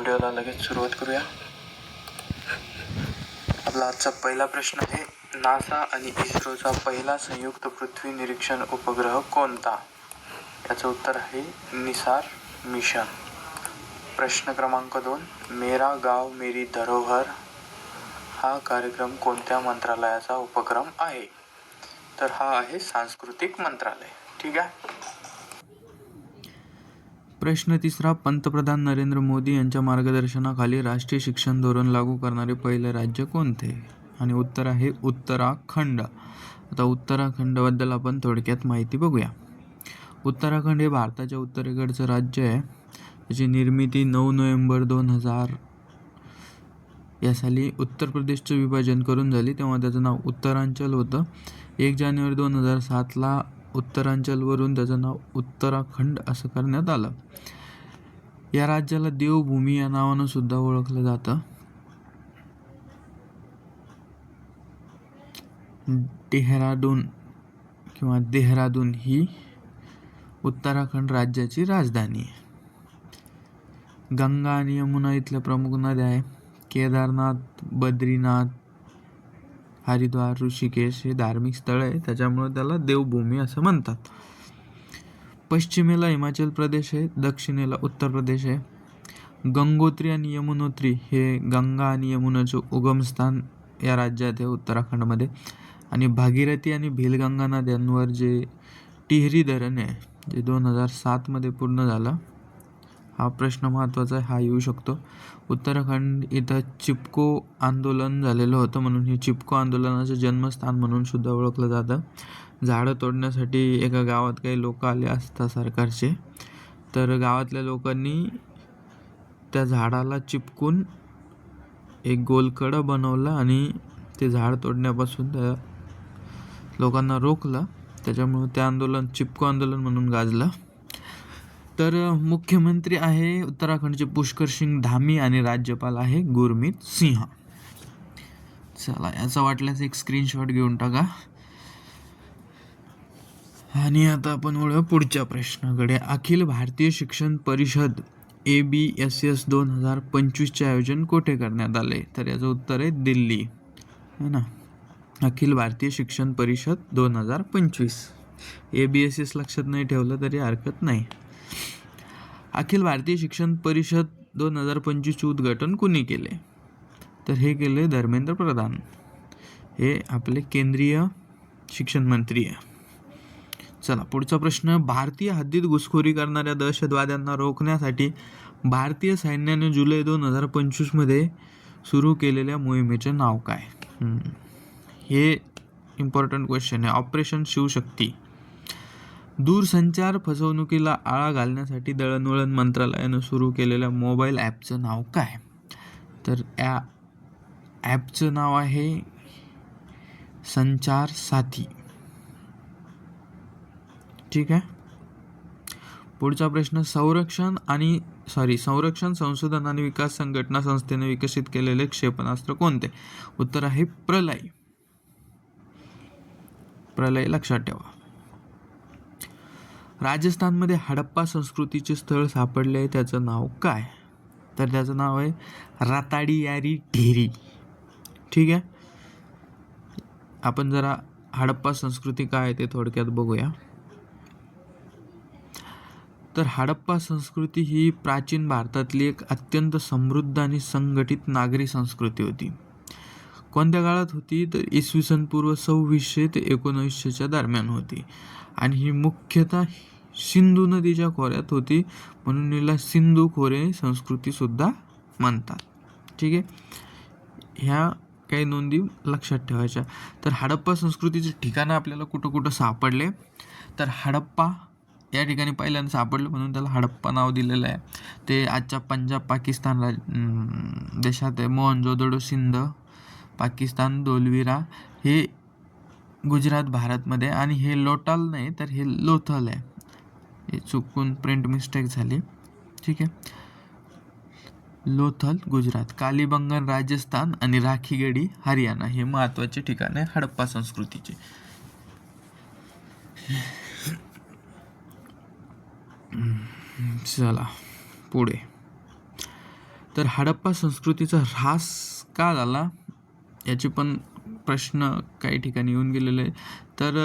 व्हिडिओला लगेच सुरुवात करूया. आपला आजचा पहिला प्रश्न आहे नासा आणि इस्रोचा पहिला संयुक्त पृथ्वी निरीक्षण उपग्रह कोणता? याचं उत्तर आहे निसार मिशन. प्रश्न क्रमांक दोन मेरा गाव मेरी धरोहर हा कार्यक्रम कोणत्या मंत्रालयाचा उपक्रम आहे? तर हा आहे सांस्कृतिक मंत्रालय. ठीक आहे? प्रश्न तिसरा पंतप्रधान नरेंद्र मोदी यांच्या मार्गदर्शनाखाली राष्ट्रीय शिक्षण धोरण लागू करणारे पहिले राज्य कोणते? आणि उत्तर आहे उत्तराखंड. आता उत्तराखंडबद्दल आपण थोडक्यात माहिती बघूया. उत्तराखंड हे भारताच्या उत्तरेकडचं राज्य आहे. त्याची निर्मिती नऊ नोव्हेंबर दोन हजार या साली उत्तर प्रदेशचं विभाजन करून झाली. तेव्हा त्याचं नाव उत्तरांचल होतं. एक जानेवारी दोन हजार सातला उत्तरांचलवरून त्याचं नाव उत्तराखंड असं करण्यात आलं. या राज्याला देवभूमी या नावानं सुद्धा ओळखलं जातं. डेहराडून किंवा देहरादून ही उत्तराखंड राज्याची राजधानी आहे. गंगा आणि यमुना इथल्या प्रमुख नद्या आहे केदारनाथ बद्रीनाथ हरिद्वार ऋषिकेश हे धार्मिक स्थळ आहे. त्याच्यामुळे त्याला देवभूमी असं म्हणतात. पश्चिमेला हिमाचल प्रदेश आहे दक्षिणेला उत्तर प्रदेश आहे. गंगोत्री आणि यमुनोत्री हे गंगा आणि यमुनाचं उगमस्थान या राज्यात आहे उत्तराखंडमध्ये. आणि भागीरथी आणि भीलगंगा नद्यांवर जे टिहरी धरण आहे जे दोन हजार सातमध्ये पूर्ण झालं हा प्रश्न महत्त्वाचा आहे हा येऊ शकतो. उत्तराखंड इथं चिपको आंदोलन झालेलं होतं म्हणून हे चिपको आंदोलनाचं जन्मस्थान म्हणून सुद्धा ओळखलं जातं. झाडं तोडण्यासाठी एका गावात काही लोक आले असतात सरकारचे. तर गावातल्या लोकांनी त्या झाडाला चिपकून एक गोलकडं बनवलं आणि ते झाड तोडण्यापासून त्या लोकांना रोखलं. त्याच्यामुळे ते आंदोलन चिपको आंदोलन म्हणून गाजलं. तर मुख्यमंत्री आहे उत्तराखंडचे पुष्कर सिंग धामी आणि राज्यपाल आहे गुरमीत सिंह. चला याचा वाटल्यास एक स्क्रीनशॉट घेऊन टाका. आणि आता आपण वळूया पुढच्या प्रश्नाकडे. अखिल भारतीय शिक्षण परिषद ए बी एस एस दोन हजार पंचवीसचे आयोजन कोठे करण्यात आले? तर याचं उत्तर आहे दिल्ली. है ना? अखिल भारतीय शिक्षण परिषद दोन हजार पंचवीस. ए बी एस एस लक्षात नाही ठेवलं तरी हरकत नाही. अखिल भारतीय शिक्षण परिषद दोन हजार पंचवीसचे उद्घाटन कुणी केले? तर हे केले धर्मेंद्र प्रधान. हे आपले केंद्रीय शिक्षण मंत्री आहे. चला पुढचा प्रश्न. भारतीय हद्दीत घुसखोरी करणाऱ्या दहशतवाद्यांना रोखण्यासाठी भारतीय सैन्याने जुलै दोन हजार पंचवीसमध्ये सुरू केलेल्या मोहिमेचे नाव काय? हे इम्पॉर्टंट क्वेश्चन आहे. ऑपरेशन शिवशक्ती. दूरसंचार फसवणुकीला आळा घालण्यासाठी दळणवळण मंत्रालयानं सुरू केलेल्या मोबाईल ॲपचं नाव काय? तर या ॲपचं नाव आहे संचार साथी. ठीक आहे? पुढचा प्रश्न संरक्षण आणि सॉरी संरक्षण संशोधन आणि विकास संघटना संस्थेने विकसित केलेले क्षेपणास्त्र कोणते? उत्तर आहे प्रलय. प्रलय लक्षात ठेवा. राजस्थानमध्ये हडप्पा संस्कृतीचे स्थळ सापडले आहे. त्याचं नाव काय? तर त्याचं नाव आहे राताडियारी ढेरी. ठीक आहे? आपण जरा हडप्पा संस्कृती काय आहे ते थोडक्यात बघूया. तर हडप्पा संस्कृती ही प्राचीन भारतातली एक अत्यंत समृद्ध आणि संघटित नागरी संस्कृती होती. कोणत्या काळात होती? तर इसवी सन पूर्व सव्वीसशे ते एकोणवीसशेच्या दरम्यान होती. आणि ही मुख्यतः सिंधू नदीच्या खोऱ्यात होती. म्हणून हिला सिंधू खोरे संस्कृतीसुद्धा म्हणतात. ठीक आहे? ह्या काही नोंदी लक्षात ठेवायच्या. तर हडप्पा संस्कृतीचे ठिकाणं आपल्याला कुठं कुठं सापडले? तर हडप्पा या ठिकाणी पहिल्यांदा सापडलं म्हणून त्याला हडप्पा नाव दिलेलं आहे. ते आजच्या पंजाब पाकिस्तान राज देशात आहे. मोहनजोदडो सिंध पाकिस्तान दोलविरा हे गुजरात भारतमध्ये आणि हे लोटाल नाही तर हे लोथल आहे. हे चुकून प्रिंट मिस्टेक झाली. ठीक आहे. लोथल गुजरात. कालीबंगन राजस्थान आणि राखीगडी हरियाणा हे महत्त्वाचे ठिकाण आहे हडप्पा संस्कृतीचे. चला पुढे. तर हडप्पा संस्कृतीचा ऱ्हास का झाला याचे पण प्रश्न काही ठिकाणी येऊन गेलेले आहे तर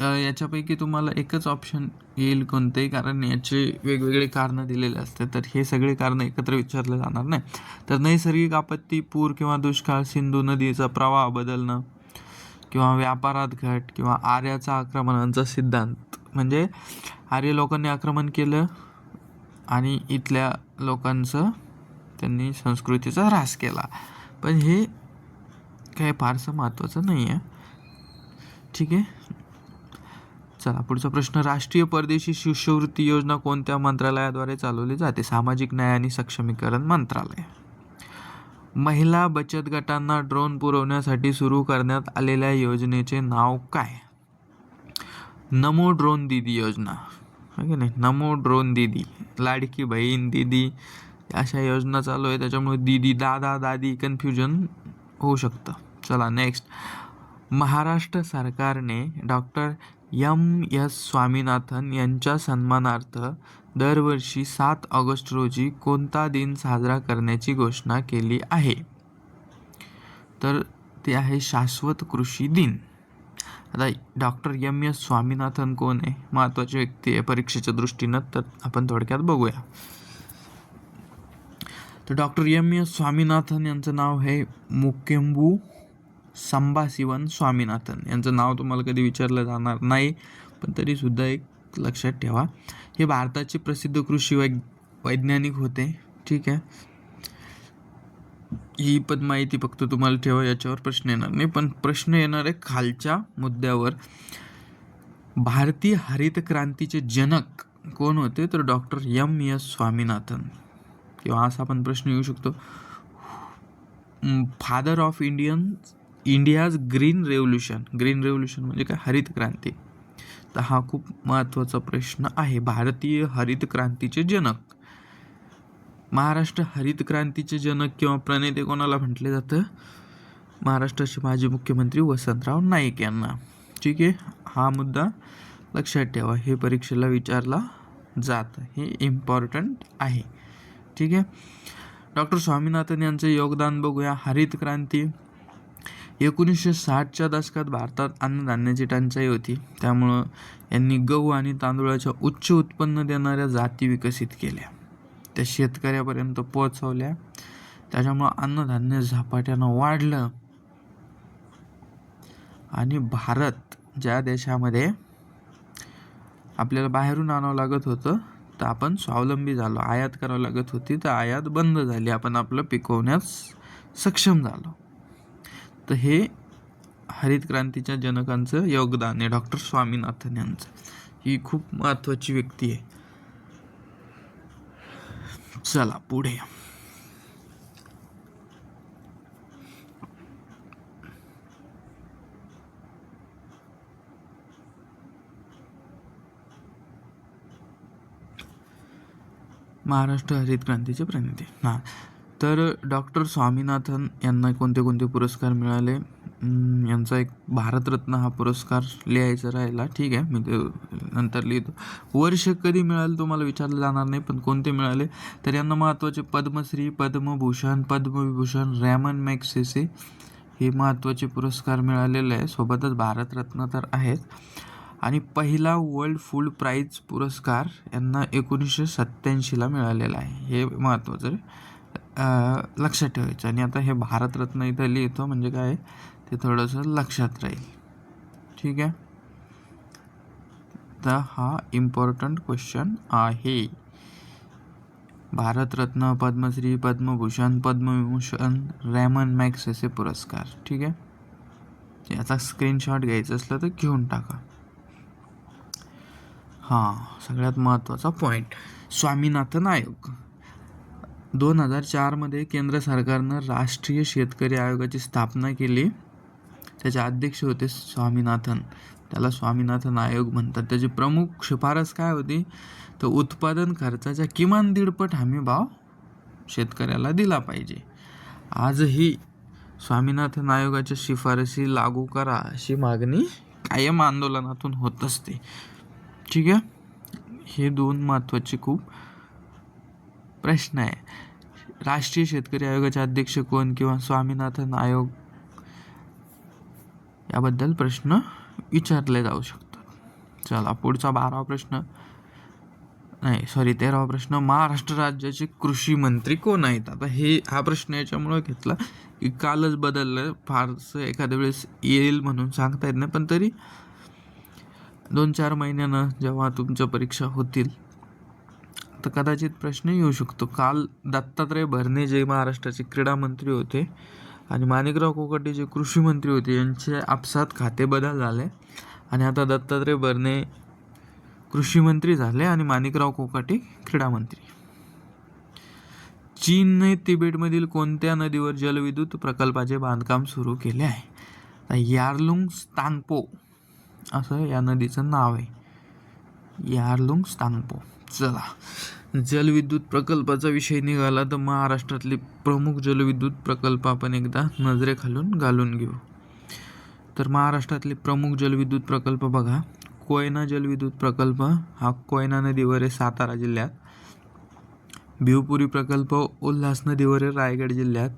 याच्यापैकी तुम्हाला एकच ऑप्शन येईल कोणतेही कारण याचे वेगवेगळे कारणं दिलेले असते तर हे सगळे कारणं एकत्र विचारले जाणार नाही. तर नैसर्गिक आपत्ती पूर किंवा दुष्काळ सिंधू नदीचा प्रवाह बदलणं किंवा व्यापारात घट किंवा आर्याचा आक्रमणांचा सिद्धांत. म्हणजे आर्य लोकांनी आक्रमण केलं आणि इथल्या लोकांचं त्यांनी संस्कृतीचा ऱ्हास केला. पण हे काही फारसं महत्त्वाचं नाही आहे. ठीक आहे? चला पुढचा प्रश्न. राष्ट्रीय परदेशी शिष्यवृत्ती योजना कोणत्या मंत्रालयाद्वारे चालवली जाते? सामाजिक न्याय आणि सक्षमीकरण मंत्रालय. महिला बचत गटांना ड्रोन पुरवण्यासाठी सुरू करण्यात आलेल्या योजनेचे नाव काय? नमो ड्रोन दीदी योजना. की नाही नमो ड्रोन दीदी. लाडकी बहीण दीदी. अशा योजना चालू आहे त्याच्यामुळे दीदी दादा दादी कन्फ्युजन होऊ शकतं. चला नेक्स्ट महाराष्ट्र सरकारने डॉक्टर यम एस स्वामीनाथन यांच्या सन्मानार्थ दरवर्षी सात ऑगस्ट रोजी कोणता दिन साजरा करण्याची घोषणा केली आहे? तर ते आहे शाश्वत कृषी दिन. आता डॉक्टर यम एस स्वामीनाथन कोण आहे? महत्त्वाची व्यक्ती आहे परीक्षेच्या दृष्टीनं तर आपण थोडक्यात बघूया. तर डॉक्टर एम एस स्वामीनाथन यांचं नाव हे मुकेंबू संभाशिवन स्वामीनाथन. यांचं नाव तुम्हाला कधी विचारलं जाणार नाही पण तरीसुद्धा एक लक्षात ठेवा. हे भारताचे प्रसिद्ध कृषी वै वैज्ञानिक होते. ठीक आहे? ही पण माहिती फक्त तुम्हाला ठेवा याच्यावर प्रश्न येणार नाही पण प्रश्न येणार आहे खालच्या मुद्द्यावर. भारतीय हरित क्रांतीचे जनक कोण होते? तर डॉक्टर एम एस स्वामीनाथन. किंवा असा पण प्रश्न येऊ शकतो. Father of Indian India's green revolution green revolution म्हणजे काय? हरित क्रांती. तर हा खूप महत्त्वाचा प्रश्न आहे. भारतीय हरित क्रांतीचे जनक. महाराष्ट्र हरित क्रांतीचे जनक किंवा प्रणेते कोणाला म्हटले जातं? महाराष्ट्राचे माजी मुख्यमंत्री वसंतराव नाईक यांना. ठीक आहे? हा मुद्दा लक्षात ठेवा. हे परीक्षेला विचारला जात. हे इम्पॉर्टंट आहे. ठीक आहे? डॉक्टर स्वामीनाथन यांचं योगदान बघूया. हरित क्रांती. एकोणीसशे साठच्या दशकात भारतात अन्नधान्याची टंचाई होती. त्यामुळं यांनी गहू आणि तांदूळाच्या उच्च उत्पन्न देणाऱ्या जाती विकसित केल्या. त्या शेतकऱ्यापर्यंत पोहोचवल्या. त्याच्यामुळं अन्नधान्य झपाट्यानं वाढलं. आणि भारत ज्या देशामध्ये आपल्याला बाहेरून आणावं लागत होतं तर आपण स्वावलंबी झालो. आयात करावं लागत होती तर आयात बंद झाली. आपण आपलं पिकवण्यास सक्षम झालो. तर हे हरित क्रांतीच्या जनकांचं योगदान आहे. डॉक्टर स्वामीनाथन यांचं. ही खूप महत्त्वाची व्यक्ती आहे. चला पुढे महाराष्ट्र हरित क्रांतीचे प्रणेते हां. तर डॉक्टर स्वामीनाथन यांना कोणते कोणते पुरस्कार मिळाले? यांचा एक भारतरत्न हा पुरस्कार लिहायचा राहिला. ठीक आहे मी ते नंतर लिहितो. वर्ष कधी मिळालं तुम्हाला विचारलं जाणार नाही पण कोणते मिळाले? तर यांना महत्त्वाचे पद्मश्री पद्मभूषण पद्मविभूषण रॅमन मॅक्सेसे हे महत्त्वाचे पुरस्कार मिळालेले आहे. सोबतच भारतरत्न तर आहेत. आणि पहिला वर्ल्ड फूड प्राईज पुरस्कार यांना एकोणीसशे सत्त्याऐंशीला मिळालेला आहे. हे महत्त्वाचं आहे. लक्षात ठेवायचं. आणि आता हे भारतरत्न इथं लिहितो म्हणजे काय? ते थोडंसं लक्षात राहील. ठीक आहे? तर हा इम्पॉर्टंट क्वेश्चन आहे. भारतरत्न पद्मश्री पद्मभूषण पद्मविभूषण रॅमन मॅक्स असे पुरस्कार. ठीक आहे? याचा स्क्रीनशॉट घ्यायचं असलं तर घेऊन टाका. हां सगळ्यात महत्त्वाचा पॉईंट स्वामीनाथन आयोग. दोन हजार चारमध्ये केंद्र सरकारनं राष्ट्रीय शेतकरी आयोगाची स्थापना केली. त्याचे अध्यक्ष होते स्वामीनाथन. त्याला स्वामीनाथन आयोग म्हणतात. त्याची प्रमुख शिफारस काय होती? तर उत्पादन खर्चाच्या किमान दीडपट हमी भाव शेतकऱ्याला दिला पाहिजे. आजही स्वामीनाथन आयोगाच्या शिफारसी लागू करा अशी मागणी कायम आंदोलनातून होत असते. ठीक आहे हे दोन महत्त्वाचे खूप प्रश्न आहे. राष्ट्रीय शेतकरी आयोगाचे अध्यक्ष कोण किंवा स्वामीनाथन आयोग? याबद्दल प्रश्न विचारले जाऊ शकतात. चला पुढचा बारावा प्रश्न. नाही सॉरी तेरावा प्रश्न. महाराष्ट्र राज्याचे कृषी मंत्री कोण आहेत? आता हे हा प्रश्न याच्यामुळे घेतला की कालच बदललं. फारसं एखाद्या वेळेस येईल म्हणून सांगता येत नाही पण तरी दोन चार महिन्यानं जेव्हा तुमच्या परीक्षा होतील तर कदाचित प्रश्न येऊ शकतो. काल दत्तात्रय भरणे जे महाराष्ट्राचे क्रीडा मंत्री होते आणि माणिकराव कोकाटे जे कृषी मंत्री होते यांचे आपसात खाते बदल झाले आणि आता दत्तात्रय भरणे कृषी मंत्री झाले आणि माणिकराव कोकाटे क्रीडा मंत्री. चीनने तिबेटमधील कोणत्या नदीवर जलविद्युत प्रकल्पाचे बांधकाम सुरू केले आहे? तर यार्लुंग स्तांगपो असं या नदीचं नाव आहे. यारलुंग स्तांगपो. चला. जलविद्युत प्रकल्पाचा विषय निघाला तर महाराष्ट्रातले प्रमुख जलविद्युत प्रकल्प आपण एकदा नजरेखालून घालून घेऊ. तर महाराष्ट्रातले प्रमुख जलविद्युत प्रकल्प बघा. कोयना जलविद्युत प्रकल्प हा कोयना नदीवर आहे सातारा जिल्ह्यात. भिवपुरी प्रकल्प उल्हास नदीवर आहे रायगड जिल्ह्यात.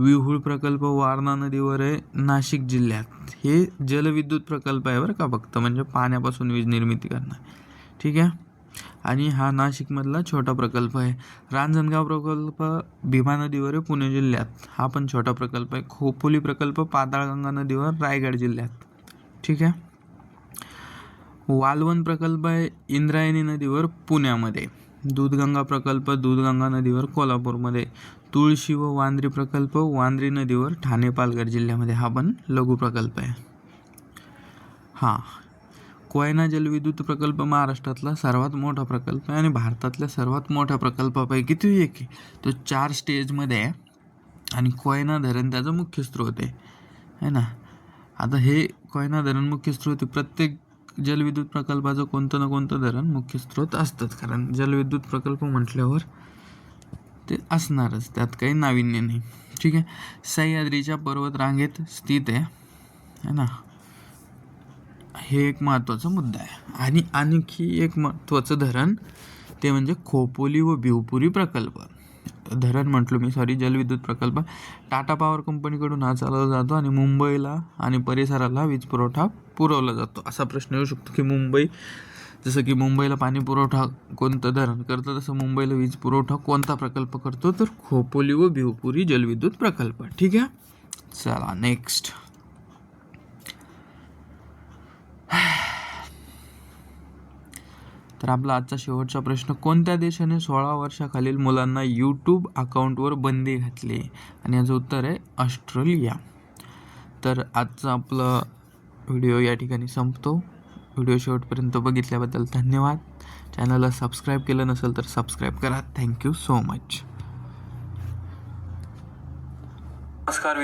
विहूळ प्रकल्प वारणा नदीवर आहे नाशिक जिल्ह्यात. हे जलविद्युत प्रकल्प आहे बरं का फक्त म्हणजे पाण्यापासून वीज निर्मिती करणार. ठीक आहे? आणि हा नाशिकमधला छोटा प्रकल्प आहे. रांजणगाव प्रकल्प भीमा नदीवर आहे पुणे जिल्ह्यात. हा पण छोटा प्रकल्प आहे. खोपोली प्रकल्प पाताळगंगा नदीवर रायगड जिल्ह्यात. ठीक आहे? वालवण प्रकल्प आहे इंद्रायणी नदीवर पुण्यामध्ये. दूधगंगा प्रकल्प दूधगंगा नदीवर कोल्हापूरमध्ये. तुळशी व वांद्री प्रकल्प वांद्री नदीवर ठाणे पालघर जिल्ह्यामध्ये हा पण लघु प्रकल्प आहे. हां. कोयना जलविद्युत प्रकल्प महाराष्ट्रातला सर्वात मोठा प्रकल्प आहे आणि भारतातल्या सर्वात मोठ्या प्रकल्पापैकी तो एक आहे. तो चार स्टेजमध्ये आहे आणि कोयना धरण त्याचा मुख्य स्रोत आहे. है ना? आता हे कोयना धरण मुख्य स्रोत आहे. प्रत्येक जलविद्युत प्रकल्पाचं कोणतं ना कोणतं धरण मुख्य स्रोत असतात कारण जलविद्युत प्रकल्प म्हटल्यावर ते असणारच त्यात काही नाविन्य नाही. ठीक आहे? सह्याद्रीच्या पर्वत रांगेत स्थित आहे. है ना? हे एक महत्त्वाचा मुद्दा आहे. आणि आणखी एक महत्त्वाचं धरण ते म्हणजे खोपोली व भिवपुरी प्रकल्प. धरण म्हटलो मी सॉरी जलविद्युत प्रकल्प. टाटा पॉवर कंपनीकडून हा चालवला जातो आणि मुंबईला आणि परिसराला वीज पुरवठा पुरवला जातो. असा प्रश्न येऊ शकतो की मुंबई जसं की मुंबईला पाणी पुरवठा कोणतं धरण करतं तसं मुंबईला वीज पुरवठा कोणता प्रकल्प करतो तर खोपोली व भिवपुरी जलविद्युत प्रकल्प. ठीक आहे? चला नेक्स्ट तर आपला आजचा शेवटचा प्रश्न कोणत्या देशाने सोळा वर्षाखालील मुलांना यूट्यूब अकाउंटवर बंदी घातली? आणि याचं उत्तर आहे ऑस्ट्रेलिया. तर आजचा आपला व्हिडिओ या ठिकाणी संपतो. व्हिडिओ शेवटपर्यंत बघितल्याबद्दल धन्यवाद. चॅनलला सबस्क्राईब केलं नसेल तर सबस्क्राईब करा. Thank you so much. नमस्कार